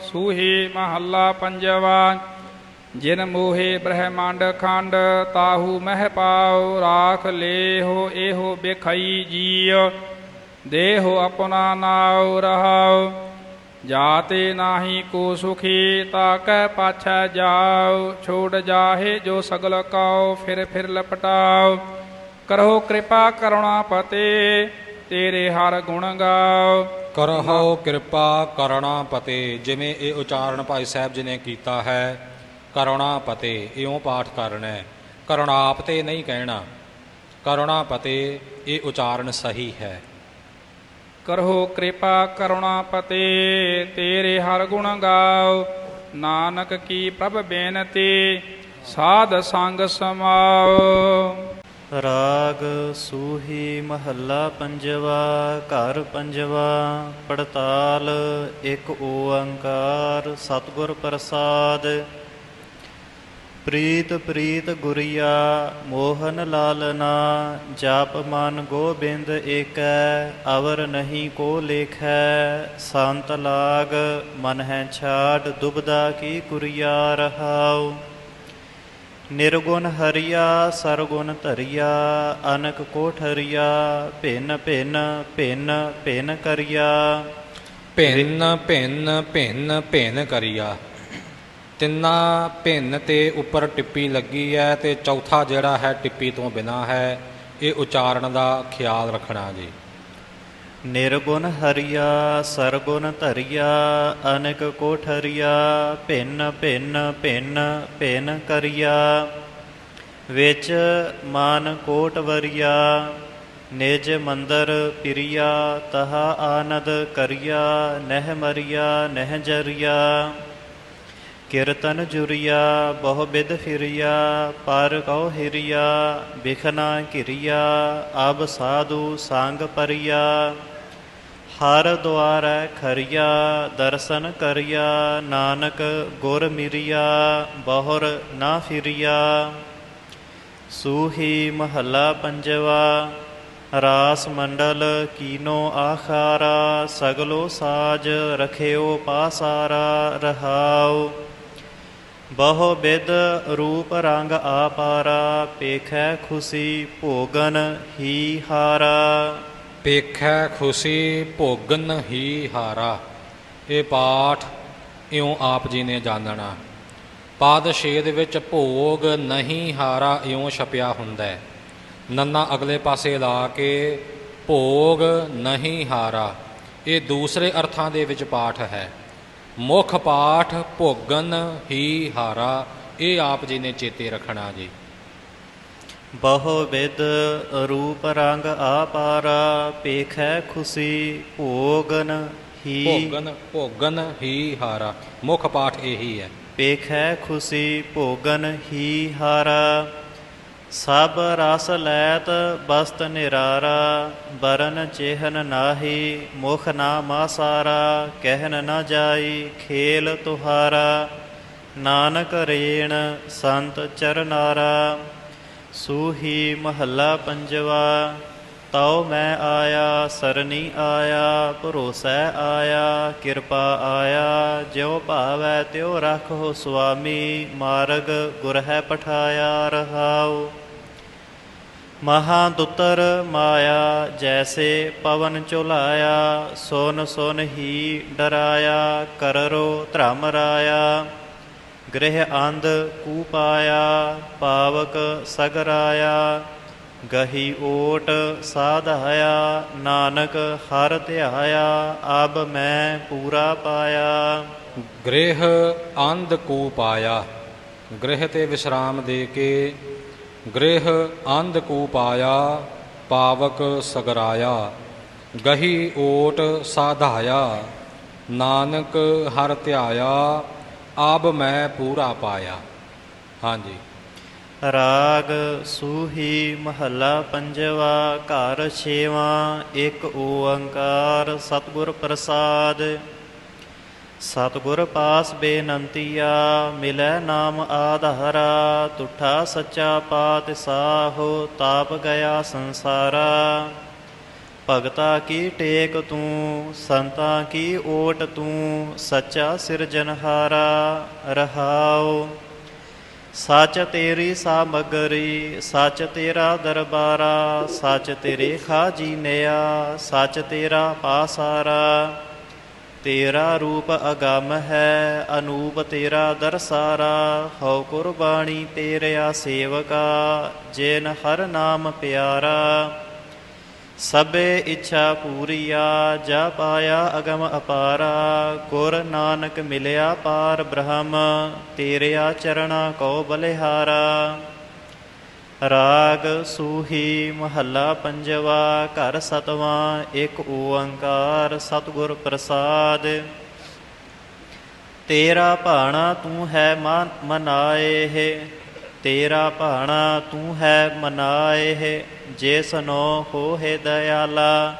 ਸੂਹੀ ਮਹੱਲਾ ਪੰਜਵਾ, ਜਿਨ ਮੋਹੇ ਬ੍ਰਹਮੰਡ ਖੰਡ, ਤਾਹੂ ਮਹਿ ਪਾਉ, ਰਾਖ ਲੇਹੋ ਇਹੋ ਬਿਖਈ ਜੀਉ, ਦੇਹੋ ਆਪਣਾ ਨਾਉ ਰਹਾਉ, ਜਾਤੇ ਨਾਹੀ ਕੋ ਸੁਖੀ ਤਾ ਤਾਕੈ ਪਾਛੈ ਜਾਉ, ਛੋੜ ਜਾਹੇ ਜੋ ਸਗਲ ਕਉ, ਫਿਰ ਫਿਰ ਲਪਟਾਉ ਕਰੋ ਕਿਰਪਾ ਕਰੁਣਾ ਪਤੇ, ਤੇਰੇ ਹਰ ਗੁਣ ਗਾਉ। ਕਰਹੁ ਕਿਰਪਾ ਕਰੁਣਾ ਪਤੇ ਜਿਵੇਂ ਇਹ ਉਚਾਰਨ ਭਾਈ ਸਾਹਿਬ ਜੀ ਨੇ ਕੀਤਾ ਹੈ ਕਰੁਣਾ ਪਤੇ ਇਉਂ ਪਾਠ ਕਰਨਾ। ਹੈ ਕਰੁਣਾਪ ਤੇ ਨਹੀਂ ਕਹਿਣਾ ਕਰੁਣਾ ਪਤੇ ਇਹ ਉਚਾਰਨ ਸਹੀ ਹੈ। ਕਰੋ ਕਿਰਪਾ ਕਰੁਣਾ ਪਤੇ ਤੇਰੇ ਹਰ ਗੁਣ ਗਾਓ। ਨਾਨਕ ਕੀ ਪ੍ਰਭ ਬੇਨਤੀ, ਸਾਧ ਸੰਗ ਸਮਾਓ। ਰਾਗ ਸੂਹੀ ਮਹੱਲਾ ਪੰਜਵਾ, ਘਰ ਪੰਜਵਾ, ਪੜਤਾਲ ਇੱਕ ਓੰਕਾਰ, ਸਤਿਗੁਰ ਪ੍ਰਸਾਦ। ਪ੍ਰੀਤ ਪ੍ਰੀਤ ਗੁਰਿਆ, ਮੋਹਨ ਲਾਲਨਾ ਜਪ ਮਨ ਗੋਬਿੰਦ ਏਕੈ, ਅਵਰ ਨਹੀਂ ਕੋ ਲੇਖੈ। ਸੰਤ ਲਾਗ, ਮਨ ਹੈ ਛਾੜ, ਦੁਬਦਾ ਕੀ ਕੁਰੀਆ ਰਹਾਉ। ਨਿਰਗੁਣ ਹਰੀਆ, ਸਰਗੁਣ ਧਰੀਆ, ਅਨਕ ਕੋਠ ਹਰੀਆ, ਭਿੰਨ ਭਿੰਨ ਭਿੰਨ ਭਿੰਨ ਕਰੀਆ। ਭਿੰਨ ਭਿੰਨ ਭਿੰਨ ਭਿੰਨ ਕਰੀਆ। ਤਿੰਨਾਂ ਭਿੰਨ ਤੇ ਉੱਪਰ ਟਿੱਪੀ ਲੱਗੀ ਹੈ ਤੇ ਚੌਥਾ ਜਿਹੜਾ ਹੈ ਟਿੱਪੀ ਤੋਂ ਬਿਨਾ ਹੈ, ਇਹ ਉਚਾਰਨ ਦਾ ਖਿਆਲ ਰੱਖਣਾ ਜੀ। ਨਿਰਗੁਣ ਹਰੀਆ, ਸਰਗੁਣ ਧਰਿਆ, ਅਨਕ ਕੋਠਰੀਆ ਭਿੰਨ ਭਿੰਨ ਭਿੰਨ ਭਿੰਨ ਕਰਿਆ। ਵਿੱਚ ਮਾਨ ਕੋਟ ਵਰੀਆ, ਨਿਜ ਮੰਦਰ ਪਿਰੀਆ, ਤਹਾ ਆਨੰਦ ਕਰੀਆ, ਨਹਿ ਮਰਿਆ, ਨਹਿ ਜਰੀਆ। ਕੀਰਤਨ ਜੁਰਿਆ, ਬਹੁ ਬਿਦ ਫਿਰਿਆ, ਪਰ ਕਉ ਹਿਰਿਆ, ਬਿਖਨਾ ਕਿਰਿਆ ਅਬ ਸਾਧੂ ਸੰਗ ਪਰਿਆ। ਹਰ ਦੁਆਰੈ ਖਰੀਆ, ਦਰਸ਼ਨ ਕਰਿਆ, ਨਾਨਕ ਗੁਰ ਮਿਰਿਆ, ਬਹੁਰ ਨਾ ਫਿਰਿਆ। ਸੂਹੀ ਮਹੱਲਾ ਪੰਜਵਾ, ਰਾਸ ਮੰਡਲ ਕੀਨੋ ਆਖਾਰਾ, ਸਗਲੋ ਸਾਜ ਰਖਿਓ ਪਾਸਾਰਾ, ਰਹਾਉ। ਬਹੁ ਬਿਦ ਰੂਪ ਰੰਗ ਆਪਾਰਾ, ਪੇਖੈ ਖੁਸ਼ੀ ਭੋਗਨ ਹੀ ਹਾਰਾ। ਪੇਖੈ ਖੁਸ਼ੀ ਭੋਗਨ ਹੀ ਹਾਰਾ, ਇਹ ਪਾਠ ਇਉਂ ਆਪ ਜੀ ਨੇ ਜਾਣਨਾ। ਪਾਦ ਦੇ ਵਿੱਚ ਭੋਗ ਨਹੀਂ ਹਾਰਾ ਇਉਂ ਛਪਿਆ ਹੁੰਦਾ ਹੈ। ਨੰਨਾ ਅਗਲੇ ਪਾਸੇ ਲਾ ਕੇ ਭੋਗ ਨਹੀਂ ਹਾਰਾ, ਇਹ ਦੂਸਰੇ ਅਰਥਾਂ ਦੇ ਵਿੱਚ ਪਾਠ ਹੈ। ਮੁੱਖ ਪਾਠ ਭੋਗਨ ਹੀ ਹਾਰਾ, ਇਹ ਆਪ ਜੀ ਨੇ ਚੇਤੇ ਰੱਖਣਾ ਜੀ। ਬਹੁ ਵਿਦ ਰੂਪ ਰੰਗ ਆਪਾਰਾ ਪੇਖੈ ਖੁਸ਼ੀ ਭੋਗਨ ਹੀ। ਭੋਗਨ ਭੋਗਨ ਹੀ ਹਾਰਾ। ਮੁੱਖ ਪਾਠ ਇਹੀ ਹੈ। ਪੇਖੈ ਖੁਸ਼ੀ ਭੋਗਨ ਹੀ ਹਾਰਾ। ਸਭ ਰਸ ਲੈਤ ਬਸਤ ਨਿਰਾਰਾ ਬਰਨ ਚੇਹਨ ਨਾਹੀ ਮੁਖ ਨਾ ਮਾਸਾਰਾ ਕਹਿਨ ਨਾ ਜਾਈ ਖੇਲ ਤੁਹਾਰਾ। ਨਾਨਕ ਰੇਣ ਸੰਤ ਚਰਨਾਰਾ। ਸੂਹੀ ਮਹੱਲਾ ਪੰਜਵਾ, ਤਉ ਮੈਂ ਆਇਆ ਸਰਨੀ ਆਇਆ, ਭਰੋਸੈ ਆਇਆ, ਕਿਰਪਾ ਆਇਆ, ਜਿਉ ਭਾਵੈ ਤਿਉ ਰੱਖੋ ਸੁਆਮੀ, ਮਾਰਗ ਗੁਰ ਹੈ ਪਠਾਇਆ ਰਹਾਉ। ਮਹਾ ਦੁਤਰ ਮਾਇਆ, ਜੈਸੇ ਪਵਨ ਚੁਲਾਇਆ, ਸੋਨ ਸੋਨ ਹੀ ਡਰਾਇਆ, ਕਰਰੋ ਧਰਮ ਰਾਇਆ। ਗ੍ਰਹਿ ਅੰਧ ਕੂਪਾਇਆ ਪਾਵਕ ਸਗਰਾਇਆ, ਗਹੀ ਓਟ ਸਾਧਾਇਆ, ਨਾਨਕ ਹਰ ਧਿਆਇਆ, ਅਬ ਮੈਂ ਪੂਰਾ ਪਾਇਆ। ਗ੍ਰਹਿ ਅੰਧ ਕੂ ਪਾਇਆ, ਗ੍ਰਹਿ ਤੇ ਵਿਸ਼ਰਾਮ ਦੇ ਕੇ ਗ੍ਰਹਿ ਅੰਧ ਕੂ ਪਾਇਆ, ਪਾਵਕ ਸਗਰਾਇਆ, ਗਹੀ ਓਟ ਸਾਧਾਇਆ, ਨਾਨਕ ਹਰ ਧਿਆਇਆ ਆਬ ਮੈਂ ਪੂਰਾ ਪਾਇਆ। ਹਾਂਜੀ। ਰਾਗ ਸੂਹੀ ਮਹੱਲਾ ਪੰਜਵਾ, ਘਰ ਛੇਵਾਂ, ਇੱਕ ਓੰਕਾਰ ਸਤਿਗੁਰ ਪ੍ਰਸਾਦ। ਸਤਿਗੁਰ ਪਾਸ ਬੇਨੰਤੀਆ ਮਿਲੈ ਨਾਮ ਆਧਾਰਾ, ਤੁਠਾ ਸੱਚਾ ਪਾਤ ਸਾਹੋ ਤਾਪ ਗਿਆ ਸੰਸਾਰਾ। ਭਗਤਾ ਕੀ ਟੇਕ ਤੂੰ, ਸੰਤਾਂ ਕੀ ਓਟ ਤੂੰ, ਸੱਚਾ ਸਿਰਜਨਹਾਰਾ ਰਹਾਉ। ਸੱਚ ਤੇਰੀ ਸਾਮਗਰੀ, ਸੱਚ ਤੇਰਾ ਦਰਬਾਰਾ, ਸੱਚ ਤੇਰੇ ਖਾਜੀ ਨਿਆ, ਸੱਚ ਤੇਰਾ ਪਾਸਾਰਾ। ਤੇਰਾ ਰੂਪ ਅਗੰਮ ਹੈ, ਅਨੂਪ ਤੇਰਾ ਦਰਸਾਰਾ। ਹਉ ਕੁਰਬਾਨੀ ਤੇਰਿਆ ਸੇਵਕਾ, ਜਿਨ ਹਰ ਨਾਮ ਪਿਆਰਾ। ਸਭੇ ਇੱਛਾ ਪੂਰੀਆ, ਜਾ ਪਾਇਆ ਅਗਮ ਅਪਾਰਾ, ਗੁਰ ਨਾਨਕ ਮਿਲਿਆ ਪਾਰ ਬ੍ਰਹਮ, ਤੇਰਿਆ ਚਰਣਾ ਕੋ ਬਲਿਹਾਰਾ। ਰਾਗ ਸੂਹੀ ਮਹੱਲਾ ਪੰਜਵਾ, ਘਰ ਸਤਵਾਂ, ਇੱਕ ਓੰਕਾਰ ਸਤਿਗੁਰ ਪ੍ਰਸਾਦ। ਤੇਰਾ ਭਾਣਾ ਤੂੰ ਹੈ ਮਨਾਏ ਹੈ ਤੇਰਾ ਭਾਣਾ ਤੂੰ ਹੈ ਮਨਾਏ ਹੈ ਜਿਸ ਨੋ ਹੋਏ ਦਇਆਲਾ,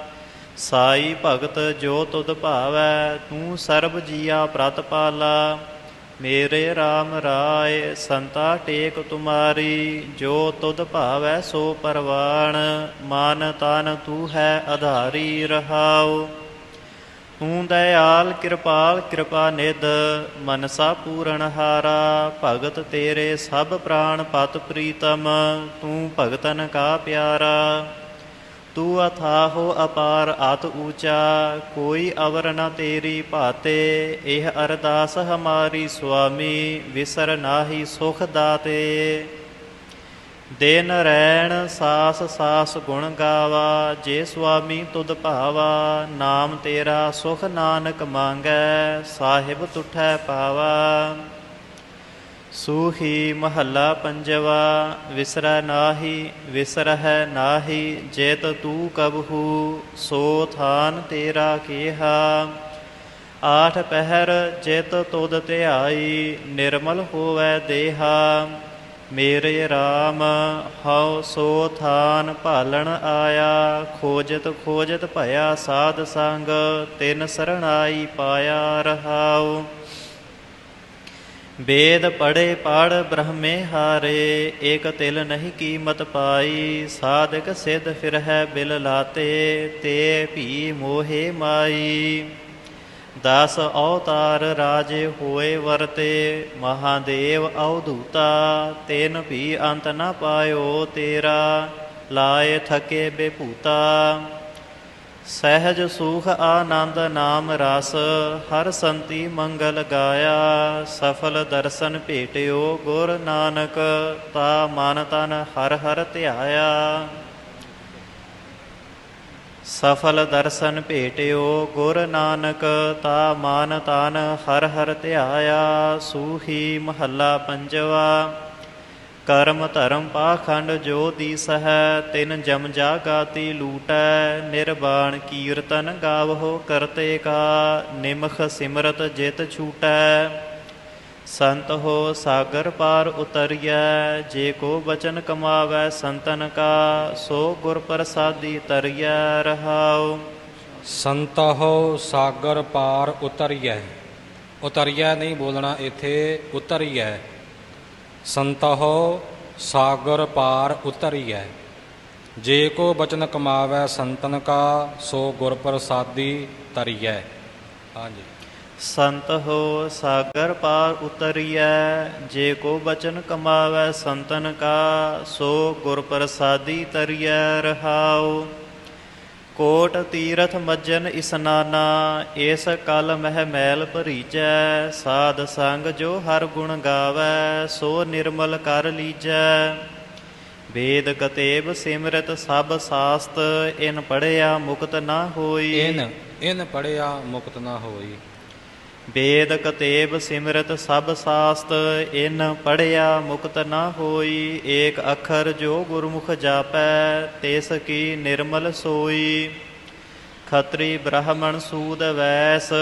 ਸਾਈ ਭਗਤ ਜੋ ਤੁਧ ਭਾਵੈ, ਤੂੰ ਸਰਬ ਜੀਆ ਪ੍ਰਤਪਾਲਾ ਮੇਰੇ RAM ਰਾਏ, ਸੰਤਾ ਟੇਕ ਤੁਮਾਰੀ, ਜੋ ਤੁਧ ਭਾਵੈ ਸੋ ਪਰਵਾਣ, ਮਨ ਤਨ ਤੂੰ ਹੈ ਆਧਾਰੀ ਰਹਾਉ। ਤੂੰ ਦਇਆਲ ਕਿਰਪਾਲ, ਕਿਰਪਾ ਨਿਧ, ਮਨਸਾ ਪੂਰਨ ਹਾਰਾ। ਭਗਤ ਤੇਰੇ ਸਭ ਪ੍ਰਾਣ ਪਤ ਪ੍ਰੀਤਮ, ਤੂੰ ਭਗਤਨ ਕਾ ਪਿਆਰਾ। ਤੂੰ ਅਥਾਹੋ ਅਪਾਰ ਅਤ ਊਚਾ, ਕੋਈ ਅਵਰ ਨ ਤੇਰੀ ਭਾਤੇ। ਇਹ ਅਰਦਾਸ ਹਮਾਰੀ ਸੁਆਮੀ, ਵਿਸਰ ਨਾਹੀ ਸੁਖ ਦਾਤੇ। ਦਿਨ ਰੈਣ ਸਾਸ ਸਾਸ ਗੁਣ ਗਾਵਾ, ਜੇ ਸੁਆਮੀ ਤੁਧ ਭਾਵਾ, ਨਾਮ ਤੇਰਾ ਸੁਖ ਨਾਨਕ ਮੰਗੈ, ਸਾਹਿਬ ਤੁਠੈ ਪਾਵਾ। ਸੂਹੀ ਮਹੱਲਾ ਪੰਜਵਾ, ਵਿਸਰੈ ਨਾਹੀ, ਵਿਸਰਹਿ ਨਾਹੀ, ਜੇਤ ਤੂ ਕਬਹੂ ਸੋ ਥਾਨ ਤੇਰਾ ਕੀਹਾ। ਆਠ ਪਹਿਰ ਜਿਤ ਤੁਧ ਧਿਆਈ, ਨਿਰਮਲ ਹੋਵੈ ਦੇਹਾ। ਮੇਰੇ RAM ਹਉ ਸੋ ਥਾਨ ਭਾਲਣ ਆਇਆ, ਖੋਜਤ ਖੋਜਤ ਭਇਆ ਸਾਧ ਸੰਗ, ਤਿਨ ਸਰਣਾਈ ਪਾਇਆ ਰਹਾਉ। ਵੇਦ ਪੜੇ ਪੜ ਬ੍ਰਹਮੇ ਹਾਰੇ, ਏਕ ਤਿਲ ਨਹੀਂ ਕੀਮਤ ਪਾਈ, ਸਾਧਕ ਸਿਧ ਫਿਰ ਹੈ ਬਿਲ ਲਾਤੇ, ਤੇ ਭੀ ਮੋਹੇ ਮਾਈ। ਦਸ ਅਵਤਾਰ ਰਾਜੇ ਹੋਏ ਵਰਤੇ, ਮਹਾਦੇਵ ਅਵਧੂਤਾ, ਤੈਨ ਵੀ ਅੰਤ ਨਾ ਪਾਇਓ ਤੇਰਾ ਲਾਏ ਥਕੇ ਬੇਭੂਤਾ। ਸਹਿਜ ਸੁਖ ਆਨੰਦ ਨਾਮ ਰਸ, ਹਰ ਸੰਤੀ ਮੰਗਲ ਗਾਇਆ। ਸਫਲ ਦਰਸ਼ਨ ਭੇਟਿਓ ਗੁਰ ਨਾਨਕ, ਤਾ ਮਨ ਤਨ ਹਰ ਹਰ ਧਿਆਇਆ। ਸਫਲ ਦਰਸ਼ਨ ਭੇਟਿਓ ਗੁਰ ਨਾਨਕ, ਤਾ ਮਾਨ ਤਾਨ ਹਰ ਹਰ ਧਿਆਇਆ, ਸੂਹੀ ਮਹੱਲਾ ਪੰਜਵਾ। ਕਰਮ ਧਰਮ ਪਾਖੰਡ ਜੋ ਦੀਸਹਿ ਤਿਨ ਜਮ ਜਾਗਾਤੀ ਲੂਟੈ। ਨਿਰਵਾਣ ਕੀਰਤਨ ਗਾਵਹੁ ਕਰਤੇ ਕਾ, ਨਿਮਖ ਸਿਮਰਤ ਜਿਤ ਛੂਟੈ। ਸੰਤ ਹੋ ਸਾਗਰ ਪਾਰ ਉਤਰਿਐ, ਜੇ ਕੋ ਬਚਨ ਕਮਾਵੈ ਸੰਤਨ ਕਾ, ਸੋ ਗੁਰ ਪ੍ਰਸਾਦੀ ਤਰਿਐ ਰਹਾਉ। ਸੰਤਹੁ ਸਾਗਰ ਪਾਰ ਉਤਰਿਐ। ਉਤਰਿਐ ਨਹੀਂ ਬੋਲਣਾ ਇੱਥੇ, ਉਤਰਿਐ। ਸੰਤਹੁ ਸਾਗਰ ਪਾਰ ਉਤਰਿਐ। ਜੇ ਕੋ ਬਚਨ ਕਮਾਵੈ ਸੰਤਨ ਕਾ, ਸੋ ਗੁਰ ਪ੍ਰਸਾਦੀ ਤਰਿਐ। ਹਾਂਜੀ। ਸੰਤ ਹੋ ਸਾਗਰ ਪਾਰ ਉਤਰੀਐ, ਜੇ ਕੋ ਬਚਨ ਕਮਾਵੈ ਸੰਤਨ ਕਾ, ਸੋ ਗੁਰ ਪ੍ਰਸਾਦੀ ਤਰਿਐ ਰਹਾਉ। ਕੋਟ ਤੀਰਥ ਮੱਜਨ ਇਸਨਾਨਾ ਏਸ ਕਲ ਮਹਿ ਮੈਲ ਭਰੀਜੈ ਸਾਧ ਸੰਗ ਜੋ ਹਰ ਗੁਣ ਗਾਵੈ, ਸੋ ਨਿਰਮਲ ਕਰ ਲੀਜੈ। ਵੇਦ ਕਤੇਬ ਸਿਮਰਤ ਸਭ ਸਾਸਤ, ਇਨ ਪੜਿਆ ਮੁਕਤ ਨਾ ਹੋਈ। ਇਨ ਇਨ ਪੜਿਆ ਮੁਕਤ ਨਾ ਹੋਈ। ਵੇਦ ਕਤੇਬ ਸਿਮਰਤ ਸਭ ਸਾਸਤ, ਇਨ ਪੜਿਆ ਮੁਕਤ ਨਾ ਹੋਈ, ਏਕ ਅੱਖਰ ਜੋ ਗੁਰਮੁਖ ਜਾਪੈ, ਤਿਸ ਕੀ ਨਿਰਮਲ ਸੋਈ। ਖਤਰੀ ਬ੍ਰਾਹਮਣ ਸੂਦ ਵੈਸ,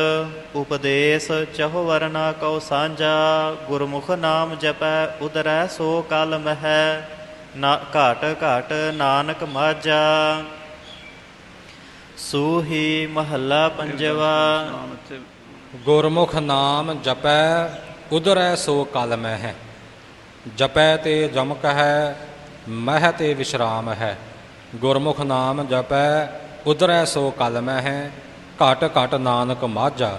ਉਪਦੇਸ਼ ਚਹੁ ਵਰਨਾ ਕਉ ਸਾਂਝਾ, ਗੁਰਮੁਖ ਨਾਮ ਜਪੈ, ਉਦਰੈ ਸੋ ਕਲ ਮਹਿ, ਨਾ ਘਾਟ ਘਾਟ ਨਾਨਕ ਮਾਝਾ। ਸੂਹੀ ਮਹੱਲਾ ਪੰਜਵਾ। ਗੁਰਮੁਖ ਨਾਮ ਜਪੈ ਉਦਰੈ ਸੋ ਕਲ ਮਹਿ। ਜਪੈ ਤੇ ਜਮਕ ਹੈ, ਮਹਿ ਤੇ ਵਿਸ਼ਰਾਮ ਹੈ। ਗੁਰਮੁਖ ਨਾਮ ਜਪੈ, ਉਧਰੈ ਸੋ ਕਲ ਮਹਿ। ਘਟ ਘਟ ਨਾਨਕ ਮਾਝਾ